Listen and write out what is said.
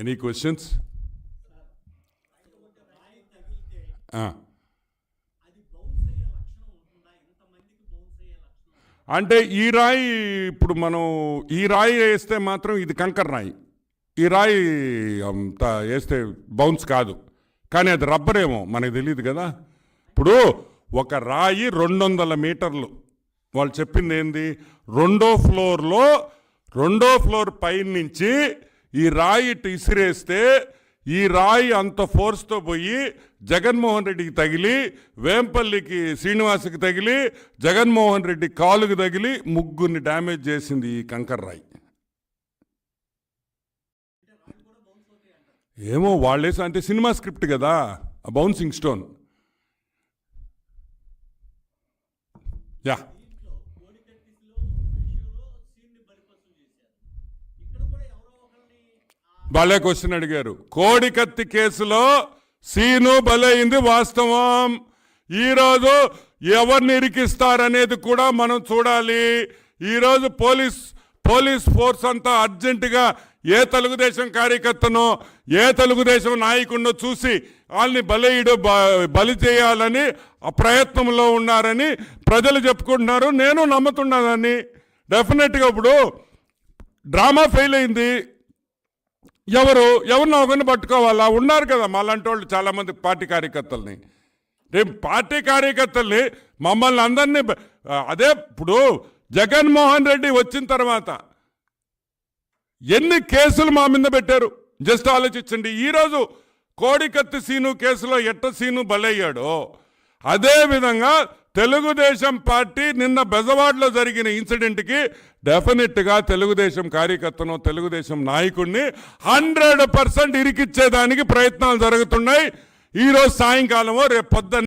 Any questions ah. అంటే ఈ రాయి ఇప్పుడు మనం ఈ రాయి వేస్తే మాత్రం ఇది కంకర్ రాయి. ఈ రాయి అంత వేస్తే బౌన్స్ కాదు. కానీ అది రబ్బర్ ఏమో మనకు తెలియదు కదా. ఇప్పుడు ఒక రాయి రెండు వందల మీటర్లు. వాళ్ళు చెప్పింది ఏంది? రెండో ఫ్లోర్లో రెండో ఫ్లోర్ పైనుంచి ఈ రాయి ఇటు ఇసిరేస్తే ఈ రాయి అంత ఫోర్స్తో పోయి జగన్మోహన్ రెడ్డికి తగిలి వేంపల్లికి శ్రీనివాస్కి తగిలి జగన్మోహన్ రెడ్డి కాలుకి తగిలి ముగ్గురిని డ్యామేజ్ చేసింది ఈ కంకర్ రాయి. ఏమో వాళ్ళేసి అంటే సినిమా స్క్రిప్ట్ కదా ఆ బౌన్సింగ్ స్టోన్. యా. భలే క్వశ్చన్ అడిగారు. కోడికత్తి కేసులో సీను బలైంది వాస్తవం. ఈరోజు ఎవరిని ఇరికిస్తారనేది కూడా మనం చూడాలి. ఈరోజు పోలీస్ పోలీస్ ఫోర్స్ అంతా అర్జెంటుగా ఏ తెలుగుదేశం కార్యకర్తనో ఏ తెలుగుదేశం నాయకుడినో చూసి వాళ్ళని బలయుడు బ- బలి చేయాలని ఆ ప్రయత్నంలో ఉన్నారని ప్రజలు చెప్పుకుంటున్నారు. నేను నమ్ముతున్నానని డెఫినెట్గా ఇప్పుడు డ్రామా ఫెయిల్ అయింది. ఎవరు ఎవరినో ఒకరిని పట్టుకోవాలా? ఉన్నారు కదా మాలాంటి వాళ్ళు చాలామంది పార్టీ కార్యకర్తల్ని. రేపు పార్టీ కార్యకర్తల్ని మమ్మల్ని అందరినీ అదే ఇప్పుడు జగన్మోహన్ రెడ్డి వచ్చిన తర్వాత ఎన్ని కేసులు మా మీద పెట్టారు? జస్ట్ ఆలోచించండి. ఈరోజు కోడికత్తి సీను కేసులో ఎట్ట సీను బలయ్యాడో అదేవిధంగా తెలుగుదేశం పార్టీ నిన్న బెజవాడలో జరిగిన ఇన్సిడెంట్కి డెఫినెట్గా తెలుగుదేశం కార్యకర్తను తెలుగుదేశం నాయకుడిని హండ్రెడ్ పర్సెంట్ ఇరికిచ్చేదానికి ప్రయత్నాలు జరుగుతున్నాయి. ఈరోజు సాయంకాలమో రేపు పొద్దున్న